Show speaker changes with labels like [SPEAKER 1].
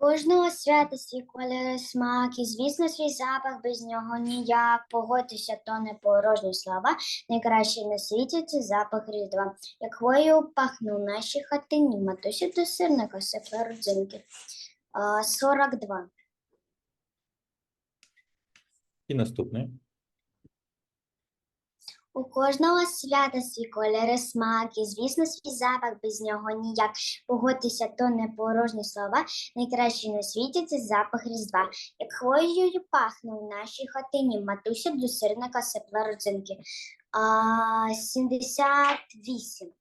[SPEAKER 1] Кожного свята свій кольори смак, і звісно, свій запах без нього ніяк. Погодьтеся, то не порожні слова. Найкращий на світі це запах різдва. Як хвою пахну наші хати, хатині, матусі до сирника, сепла родзинки. А, 42.
[SPEAKER 2] І наступний.
[SPEAKER 1] У кожного свята свій кольори смак, і звісно, свій запах без нього ніяк. Погодьтеся, то не порожні слова. Найкращий на світі це запах різдва. Як хвоєю пахне в нашій хатині, матуся до сирника сепла родзинки. А, 78.